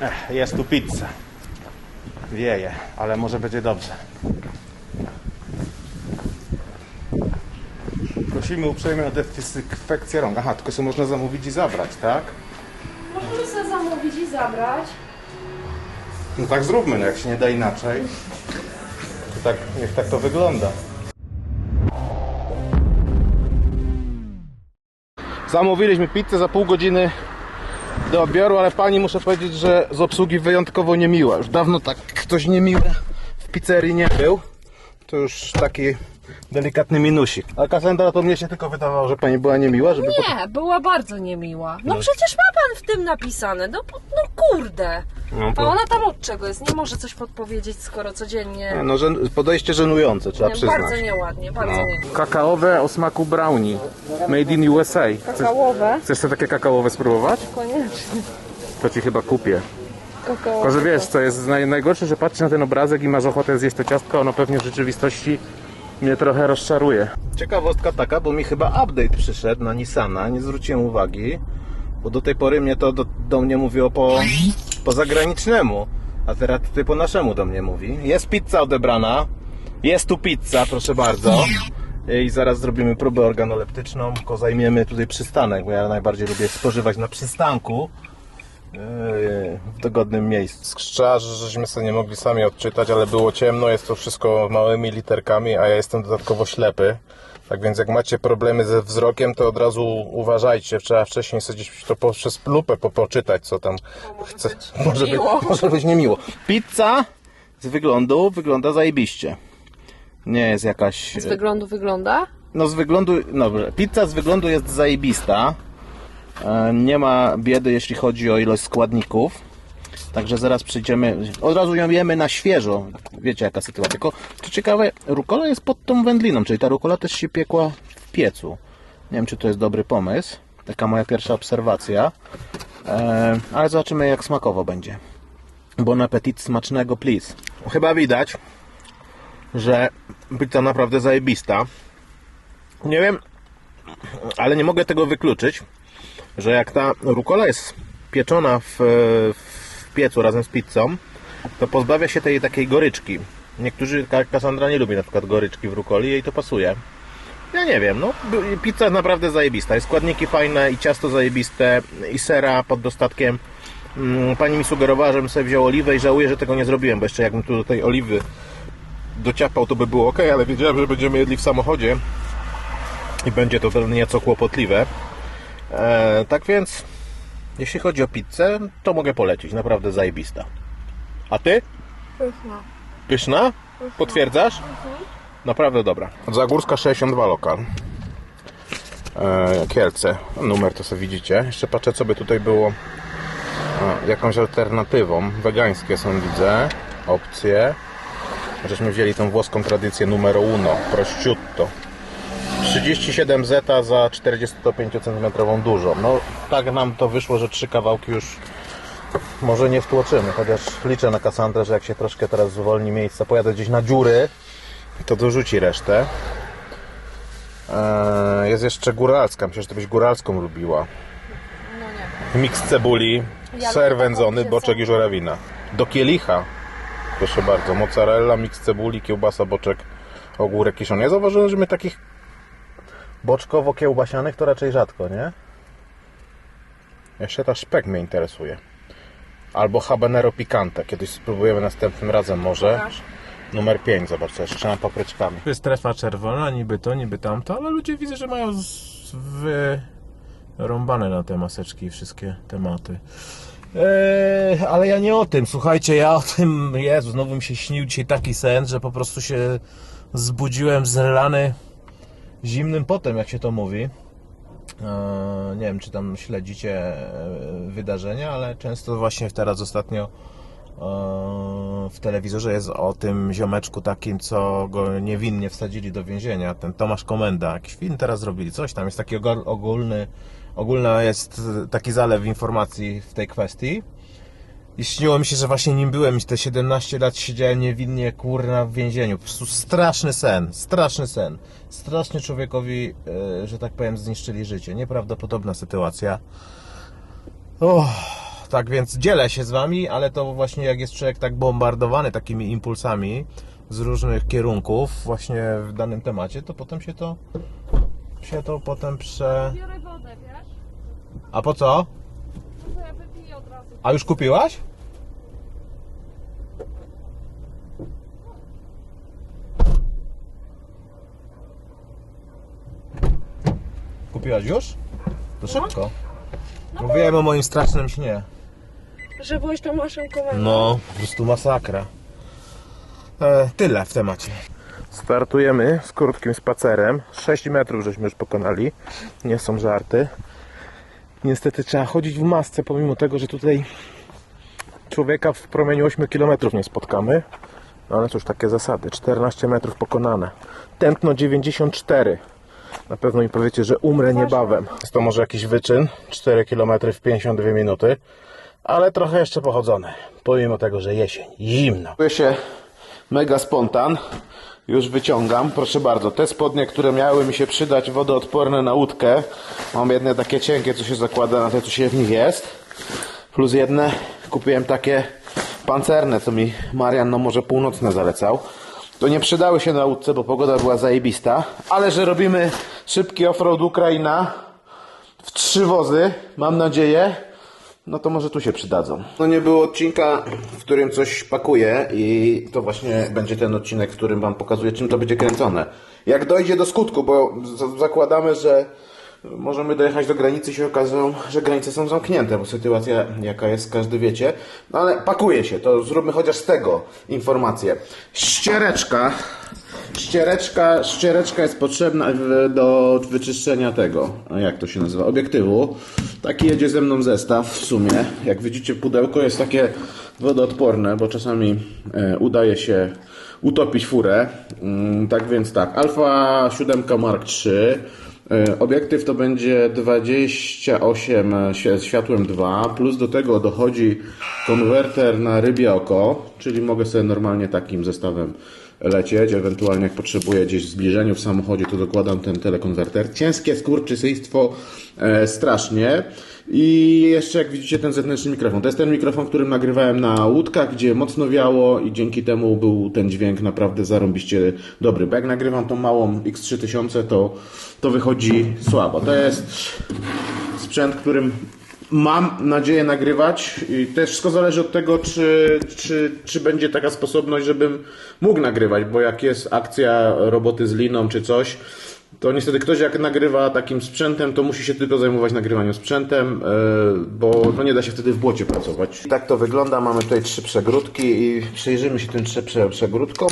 Ech, jest tu pizza. Wieje, ale może będzie dobrze. Prosimy uprzejmie o dezynfekcję rąk. Aha, tylko sobie można zamówić i zabrać, tak? Możemy sobie zamówić i zabrać. No tak zróbmy, no jak się nie da inaczej. To tak, niech tak to wygląda. Zamówiliśmy pizzę za pół godziny do odbioru, ale pani muszę powiedzieć, że z obsługi wyjątkowo niemiła. Już dawno tak ktoś niemiły w pizzerii nie był. To już taki delikatny minusik. A Kassandra to mnie się tylko wydawało, że pani była niemiła, żeby... Nie, była bardzo niemiła. No przecież ma pan w tym napisane. No, po- no kurde. No, A to... ona tam od czego jest? Nie może coś podpowiedzieć, skoro codziennie... No, żen... podejście żenujące, trzeba Nie, przyznać. bardzo nieładnie, bardzo nie. Kakaowe o smaku brownie. Made in USA. Chcesz, Kakaowe? chcesz te takie kakaowe spróbować? Koniecznie. To ci chyba kupię. Kakaowe. Tylko, że wiesz, co jest naj, najgorsze, że patrzysz na ten obrazek i masz ochotę zjeść to ciastko, ono pewnie w rzeczywistości mnie trochę rozczaruje. Ciekawostka taka, bo mi chyba update przyszedł na Nissana, nie zwróciłem uwagi, bo do tej pory mnie to do, do mnie mówiło po, po zagranicznemu, a teraz tutaj po naszemu do mnie mówi. Jest pizza odebrana, jest tu pizza, proszę bardzo. I zaraz zrobimy próbę organoleptyczną, tylko zajmiemy tutaj przystanek, bo ja najbardziej lubię spożywać na przystanku w dogodnym miejscu. Skrzyżarzy, żeśmy sobie nie mogli sami odczytać, ale było ciemno, jest to wszystko małymi literkami, a ja jestem dodatkowo ślepy. Tak więc jak macie problemy ze wzrokiem, to od razu uważajcie. Trzeba wcześniej sobie gdzieś to poprzez lupę po- poczytać, co tam chce. Może być, miło. może być niemiło. Pizza z wyglądu wygląda zajebiście. Nie jest jakaś... Z wyglądu wygląda? No z wyglądu, no dobrze, pizza z wyglądu jest zajebista. E, Nie ma biedy, jeśli chodzi o ilość składników. Także zaraz przyjdziemy, od razu ją jemy na świeżo. Wiecie jaka sytuacja. Tylko, co ciekawe, rukola jest pod tą wędliną, czyli ta rukola też się piekła w piecu. Nie wiem, czy to jest dobry pomysł. Taka moja pierwsza obserwacja. E, ale zobaczymy, jak smakowo będzie. Bon appetit, smacznego, please. Chyba widać, że pizza naprawdę zajebista. Nie wiem, ale nie mogę tego wykluczyć, że jak ta rukola jest pieczona w, w piecu razem z pizzą, to pozbawia się tej takiej goryczki. Niektórzy, Ka- Cassandra nie lubi na przykład goryczki w rukoli, jej to pasuje. Ja nie wiem, no pizza naprawdę zajebista. I składniki fajne, i ciasto zajebiste, i sera pod dostatkiem. Mm, Pani mi sugerowała, żebym sobie wziął oliwę i żałuję, że tego nie zrobiłem, bo jeszcze jakbym tu do tej oliwy dociapał, to by było ok, ale wiedziałem, że będziemy jedli w samochodzie i będzie to pewnie nieco kłopotliwe. E, tak więc, jeśli chodzi o pizzę, to mogę polecić. Naprawdę zajebista. A ty? Pyszna. Pyszna? Potwierdzasz? Naprawdę dobra. Zagórska 62 lokal. E, Kielce. Numer to sobie widzicie. Jeszcze patrzę, co by tutaj było e, jakąś alternatywą. Wegańskie są, widzę. Opcje. Żeśmy wzięli tą włoską tradycję numero uno. Prosciutto. 37 zeta za 45 cm dużą. No tak nam to wyszło, że trzy kawałki już może nie wtłoczymy, chociaż liczę na Kassandrę, że jak się troszkę teraz zwolni miejsca, pojadę gdzieś na dziury, to dorzuci resztę. Eee, jest jeszcze góralska, myślę, że ty byś góralską lubiła. No nie. Miks cebuli, Ja ser wędzony, boczek i żurawina. Do kielicha, proszę bardzo, mozzarella, miks cebuli, kiełbasa, boczek, ogórek kiszony. Ja zauważyłem, że my takich boczkowo-kiełbasianych to raczej rzadko, nie? Jeszcze ta szpek mnie interesuje. Albo habanero picante. Kiedyś spróbujemy następnym razem może. Pokaż. Numer 5, zobacz, jeszcze trzema papryczkami. To jest strefa czerwona, niby to, niby tamto, ale ludzie widzę, że mają z- wyrąbane na te maseczki i wszystkie tematy. Eee, ale ja nie o tym, słuchajcie, ja o tym, Jezu, znowu mi się śnił dzisiaj taki sen, że po prostu się zbudziłem zlany zimnym potem, jak się to mówi. Eee, nie wiem, czy tam śledzicie e, wydarzenia, ale często właśnie teraz ostatnio e, w telewizorze jest o tym ziomeczku takim, co go niewinnie wsadzili do więzienia, ten Tomasz Komenda. Jakiś film teraz zrobili, coś tam, jest taki ogólny, ogólna jest taki zalew informacji w tej kwestii. I śniło mi się, że właśnie nim byłem i te 17 lat siedziałem niewinnie, kurna, w więzieniu. Po prostu straszny sen, straszny sen. Strasznie człowiekowi, e, że tak powiem, zniszczyli życie. Nieprawdopodobna sytuacja. Oh, tak więc dzielę się z wami, ale to właśnie jak jest człowiek tak bombardowany takimi impulsami z różnych kierunków właśnie w danym temacie, to potem się to się to potem prze... Biorę wodę, wiesz? A po co? To ja wypiję od razu. A już kupiłaś? Kupiłaś już? To szybko. Mówiłem o moim strasznym śnie. Że byłeś tą naszą komendą. No, po prostu masakra. E, tyle w temacie. Startujemy z krótkim spacerem. 6 metrów żeśmy już pokonali. Nie są żarty. Niestety trzeba chodzić w masce, pomimo tego, że tutaj człowieka w promieniu 8 km nie spotkamy. No ale cóż, takie zasady. 14 metrów pokonane. Tętno 94. Na pewno mi powiecie, że umrę niebawem. Jest to może jakiś wyczyn. 4 km w 52 minuty. Ale trochę jeszcze pochodzone. Pomimo tego, że jesień, zimno. Czuję się mega spontan. Już wyciągam. Proszę bardzo, te spodnie, które miały mi się przydać wodoodporne na łódkę. Mam jedne takie cienkie, co się zakłada na te, co się w nich jest. Plus jedne kupiłem takie pancerne, co mi Marian no może północne zalecał. To nie przydały się na łódce, bo pogoda była zajebista. Ale że robimy szybki offroad Ukraina w trzy wozy, mam nadzieję, no to może tu się przydadzą. No nie było odcinka, w którym coś pakuję i to właśnie będzie ten odcinek, w którym wam pokazuję, czym to będzie kręcone. Jak dojdzie do skutku, bo zakładamy, że Możemy dojechać do granicy i się okazało, że granice są zamknięte, bo sytuacja jaka jest, każdy wiecie. No ale pakuje się, to zróbmy chociaż z tego informację. Ściereczka. Ściereczka, ściereczka jest potrzebna do wyczyszczenia tego, jak to się nazywa, obiektywu. Taki jedzie ze mną zestaw w sumie. Jak widzicie pudełko jest takie wodoodporne, bo czasami e, udaje się utopić furę. Mm, tak więc tak, Alfa 7 Mark 3 Obiektyw to będzie 28 świ- z światłem 2, plus do tego dochodzi konwerter na rybie oko, czyli mogę sobie normalnie takim zestawem lecieć, ewentualnie jak potrzebuję gdzieś w zbliżeniu w samochodzie, to dokładam ten telekonwerter. Ciężkie skurczysyństwo e, strasznie. I jeszcze jak widzicie ten zewnętrzny mikrofon. To jest ten mikrofon, którym nagrywałem na łódkach, gdzie mocno wiało i dzięki temu był ten dźwięk naprawdę zarąbiście dobry. Bo jak nagrywam tą małą X3000, to, to wychodzi słabo. To jest sprzęt, którym mam nadzieję nagrywać i też wszystko zależy od tego, czy, czy, czy będzie taka sposobność, żebym mógł nagrywać, bo jak jest akcja roboty z liną czy coś, to niestety ktoś jak nagrywa takim sprzętem, to musi się tylko zajmować nagrywaniem sprzętem, yy, bo no nie da się wtedy w błocie pracować. Tak to wygląda, mamy tutaj trzy przegródki i przyjrzymy się tym trzy prze- przegródkom.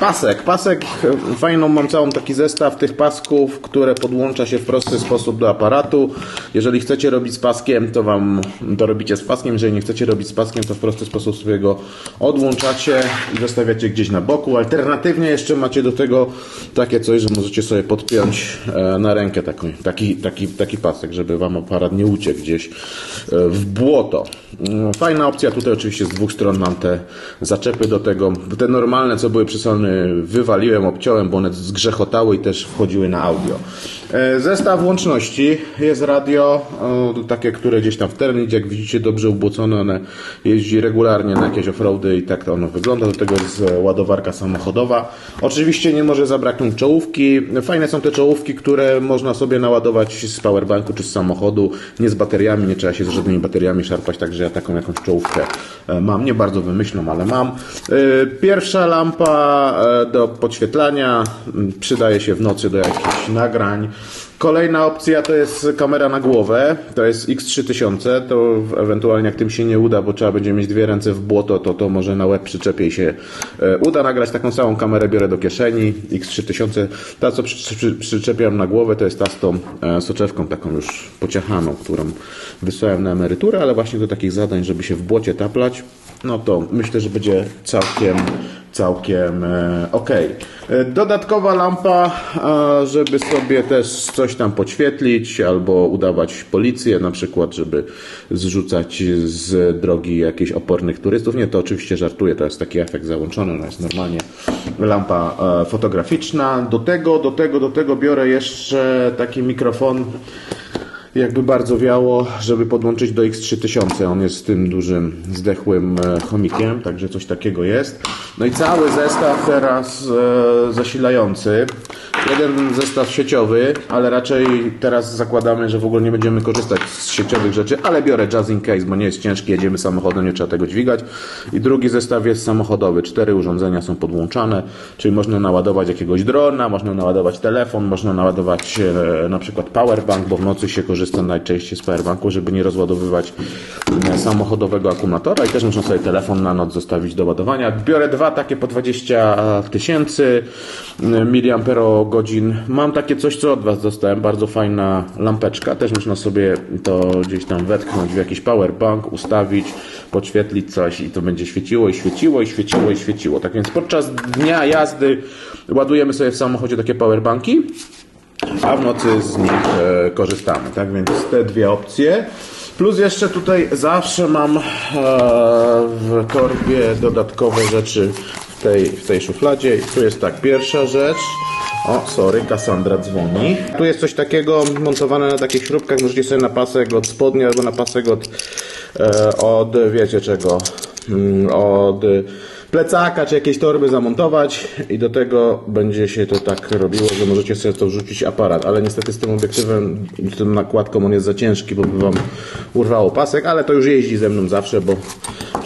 Pasek, pasek, e, fajną mam całą taki zestaw tych pasków, które podłącza się w prosty sposób do aparatu. Jeżeli chcecie robić z paskiem, to wam to robicie z paskiem, jeżeli nie chcecie robić z paskiem, to w prosty sposób sobie go odłączacie i zostawiacie gdzieś na boku. Alternatywnie jeszcze macie do tego takie coś, że możecie sobie podpiąć e, na rękę taką, taki, taki, taki pasek, żeby wam aparat nie uciekł gdzieś e, w błoto. Mm, Fajna opcja, tutaj oczywiście z dwóch stron mam te zaczepy do tego. Te normalne, co były przy Sony, wywaliłem, obciąłem, bo one zgrzechotały i też wchodziły na audio. E, Zestaw łączności, jest radio, takie, które gdzieś tam w terenie, jak widzicie, dobrze ubłocone, one jeździ regularnie na jakieś offroady i tak to ono wygląda. Do tego jest e, ładowarka samochodowa. Oczywiście nie może zabraknąć czołówki. Fajne są te czołówki, które można sobie naładować z powerbanku czy z samochodu, nie z bateriami, nie trzeba się z żadnymi bateriami szarpać, także ja taką jakąś czołówkę e, mam. Nie bardzo wymyślną, ale mam. Pierwsza lampa do podświetlania przydaje się w nocy do jakichś nagrań. Kolejna opcja to jest kamera na głowę, to jest X3000, to ewentualnie jak tym się nie uda, bo trzeba będzie mieć dwie ręce w błoto, to to może na łeb przyczepię się e, uda nagrać taką samą kamerę, biorę do kieszeni, X3000, ta co przy, przy, przyczepiam na głowę to jest ta z tą e, soczewką taką już pociachaną, którą wysłałem na emeryturę, ale właśnie do takich zadań, żeby się w błocie taplać, no to myślę, że będzie całkiem całkiem e, ok. E, Dodatkowa lampa, żeby sobie też coś tam podświetlić albo udawać policję, na przykład, żeby zrzucać z drogi jakichś opornych turystów. Nie, to oczywiście żartuję, to jest taki efekt załączony, ona jest normalnie lampa e, fotograficzna. Do tego, do tego, do tego biorę jeszcze taki mikrofon jakby bardzo wiało, żeby podłączyć do X3000. On jest tym dużym, zdechłym e, chomikiem, także coś takiego jest. No i cały zestaw teraz e, zasilający. Jeden zestaw sieciowy, ale raczej teraz zakładamy, że w ogóle nie będziemy korzystać z sieciowych rzeczy, ale biorę Jazz in Case, bo nie jest ciężki, jedziemy samochodem, nie trzeba tego dźwigać. I drugi zestaw jest samochodowy. Cztery urządzenia są podłączane, czyli można naładować jakiegoś drona, można naładować telefon, można naładować e, na przykład powerbank, bo w nocy się korzysta najczęściej z powerbanku, żeby nie rozładowywać e, samochodowego akumulatora i też można sobie telefon na noc zostawić do ładowania. Biorę dwa takie po 20 tysięcy e, miliamperogodzin. Mam takie coś, co od Was dostałem, bardzo fajna lampeczka, też można sobie to gdzieś tam wetknąć w jakiś powerbank, ustawić, podświetlić coś i to będzie świeciło i świeciło i świeciło i świeciło. Tak więc podczas dnia jazdy ładujemy sobie w samochodzie takie powerbanki, a w nocy z nich e, korzystamy. Tak więc te dwie opcje. Plus jeszcze tutaj zawsze mam e, w torbie dodatkowe rzeczy w tej, w tej szufladzie. Tu jest tak, pierwsza rzecz. O, sorry, Cassandra dzwoni. Tu jest coś takiego montowane na takich śrubkach. Możecie sobie na pasek od spodni albo na pasek od, e, od wiecie czego, Mm, od plecaka czy jakiejś torby zamontować i do tego będzie się to tak robiło, że możecie sobie to wrzucić aparat, ale niestety z tym obiektywem, z tym nakładką on jest za ciężki, bo by wam urwało pasek, ale to już jeździ ze mną zawsze, bo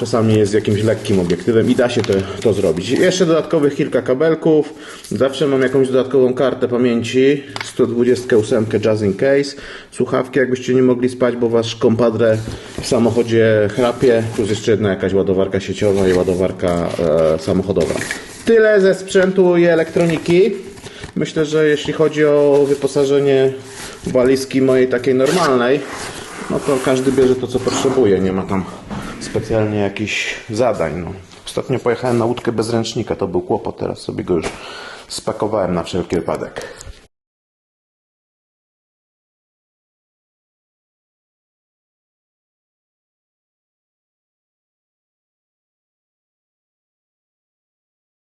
czasami jest jakimś lekkim obiektywem i da się to, to zrobić. Jeszcze dodatkowych kilka kabelków, zawsze mam jakąś dodatkową kartę pamięci, 128 Jazz in Case, słuchawki jakbyście nie mogli spać, bo wasz kompadre w samochodzie chrapie, plus jeszcze jedna jakaś ładowarka sieciowa i ładowarka samochodowa. Tyle ze sprzętu i elektroniki. Myślę, że jeśli chodzi o wyposażenie walizki mojej takiej normalnej, no to każdy bierze to, co potrzebuje. Nie ma tam specjalnie jakichś zadań. No. Ostatnio pojechałem na łódkę bez ręcznika, to był kłopot, teraz sobie go już spakowałem na wszelki wypadek.